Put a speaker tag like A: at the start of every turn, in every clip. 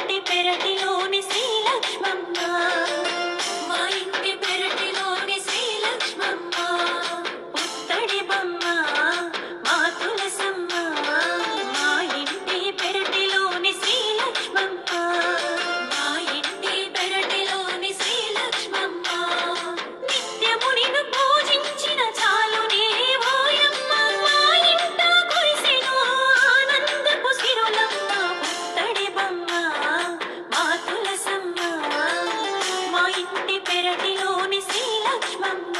A: ఇంటి పెరటిలోని శ్రీలక్ష్మమ్మ మా ఇంటి పెరటిలోని శ్రీలక్ష్మమ్మ ఉత్తడి బొమ్మ. ఇంటి పెరటిలోని శ్రీలక్ష్మమ్మ.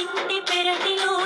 A: ఇంటి పెరటిలో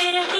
A: pero